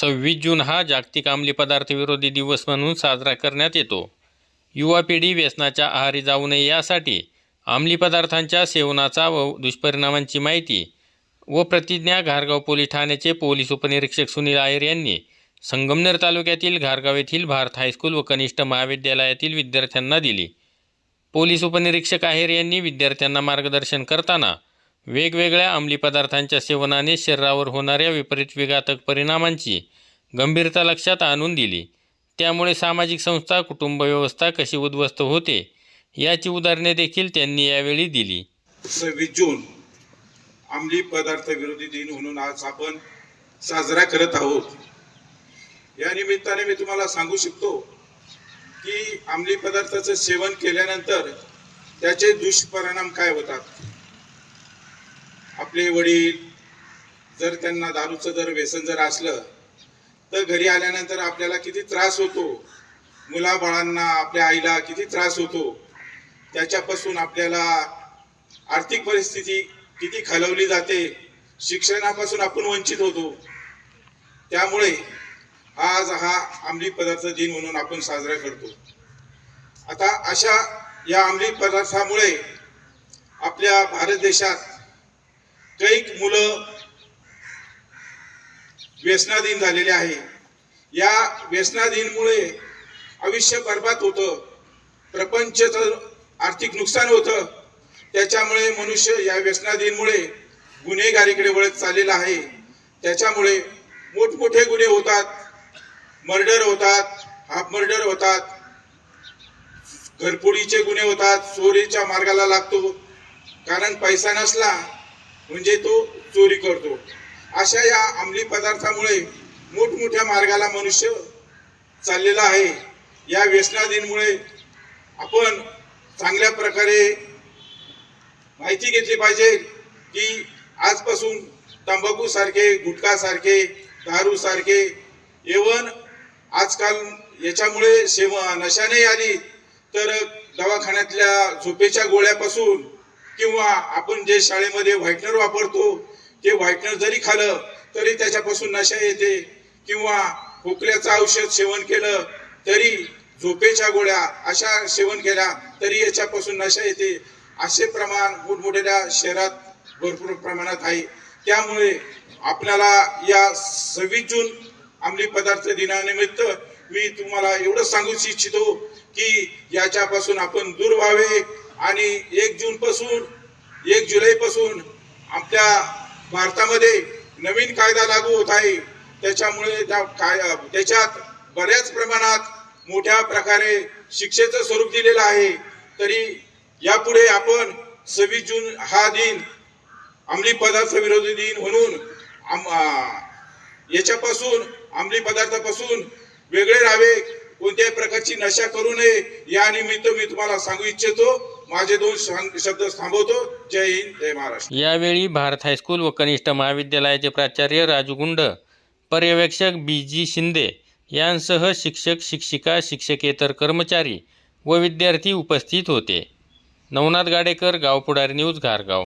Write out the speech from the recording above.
सव्वीस जून हा जागतिक अंमली पदार्थ विरोधी दिवस म्हणून साजरा करण्यात येतो. युवा पिढी व्यसनाच्या आहारी जाऊ नये यासाठी अंमली पदार्थांच्या सेवनाचा व दुष्परिणामांची माहिती व प्रतिज्ञा घारगाव पोलीस ठाण्याचे पोलीस उपनिरीक्षक सुनील आयर यांनी संगमनेर तालुक्यातील घारगाव येथील भारत हायस्कूल व कनिष्ठ महाविद्यालयातील विद्यार्थ्यांना दिली. पोलीस उपनिरीक्षक आहेर यांनी विद्यार्थ्यांना मार्गदर्शन करताना वेगवेगळ्या अंमली पदार्थांच्या सेवनाने शरीरावर होणाऱ्या विपरीत विघातक परिणामांची गंभीरता लक्षात आणून दिली. त्यामुळे सामाजिक संस्था कुटुंबव्यवस्था कशी उद्ध्वस्त होते याची उदाहरणे देखील त्यांनी यावेळी दिली. सव्वीस जून अंमली पदार्थ विरोधी दिन म्हणून आज आपण साजरा करत आहोत. या निमित्ताने मी तुम्हाला सांगू शकतो की अंमली पदार्थाचं सेवन केल्यानंतर त्याचे दुष्परिणाम काय होतात? आपले वडील जर त्यांना दारूचं जर व्यसन जर असलं तर घरी आल्यानंतर आपल्याला किती त्रास होतो. मुलाबाळांना आपल्या आईला किती त्रास होतो. त्याच्यापासून आपल्याला आर्थिक परिस्थिती किती खालवली जाते शिक्षणापासून आपण वंचित होतो. त्यामुळे आज हा अंमली पदार्थ दिन म्हणून आपण साजरा करतो. आता अशा या अंमली पदार्थामुळे आपल्या भारत देशात कैक मुलं व्यसनाधीन झालेले आहे. या व्यसनाधीनमुळे आयुष्य बर्बाद होतं. प्रपंचचं आर्थिक नुकसान होतं. त्याच्यामुळे मनुष्य या व्यसनाधीनमुळे गुन्हेगारीकडे वळत चाललेला आहे. त्याच्यामुळे मोठमोठे गुन्हे होतात. मर्डर होतात. हाफ मर्डर होतात. घरफोडीचे गुन्हे होतात. चोरीच्या मार्गाला लागतो. कारण पैसा नसला म्हणजे तो चोरी करतो. अशा या अंमली पदार्थामुळे मोठमोठ्या मार्गाला मनुष्य चाललेला आहे. या व्यसनाधीनमुळे आपण चांगल्या प्रकारे माहिती घेतली पाहिजे की आजपासून तंबाखू सारखे गुटखा सारखे दारू सारखे एवन आजकाल याच्यामुळे सेव नशाने आली. तर दवाखान्यातल्या झोपेच्या गोळ्यापासून किंवा आपण जे शाळेमध्ये व्हाईटनर वापरतो ते व्हाईटनर जरी खालं तरी त्याच्यापासून नशा येते. किंवा खोकल्याचं औषध सेवन केलं तरी झोपेच्या गोळ्या अशा सेवन केल्या तरी याच्यापासून नशा येते. असे प्रमाण मोठमोठ्या शहरात भरपूर प्रमाणात आहे. त्यामुळे आपल्याला या सव्वीस जून अंमली पदार्थ दिनानिमित्त मी तुम्हाला एवढं सांगू इच्छितो की याच्यापासून आपण दूर व्हावे. आणि एक जून पासून एक जुलै पासून आपल्या भारतामध्ये नवीन कायदा लागू होत आहे. त्याच्यामुळे त्या काय त्याच्यात बऱ्याच प्रमाणात मोठ्या प्रकारे शिक्षेचं स्वरूप दिलेलं आहे. तरी यापुढे आपण सव्वीस जून हा दिन अंमली पदार्थ विरोधी दिन म्हणून आम- याच्यापासून अंमली पदार्थापासून वेगळे राहावे कोणत्याही प्रकारची नशा करू नये या निमित्त मी तुम्हाला सांगू इच्छितो. माझे दोन शब्द थांबवतो. जय हिंद जय महाराष्ट्र. यावेळी भारत हायस्कूल व कनिष्ठ महाविद्यालयाचे प्राचार्य राजू गुंड पर्यवेक्षक बी जी शिंदे यांसह शिक्षक शिक्षिका शिक्षकेतर कर्मचारी व विद्यार्थी उपस्थित होते. नवनाथ गाडेकर गावपुढारी न्यूज घारगाव.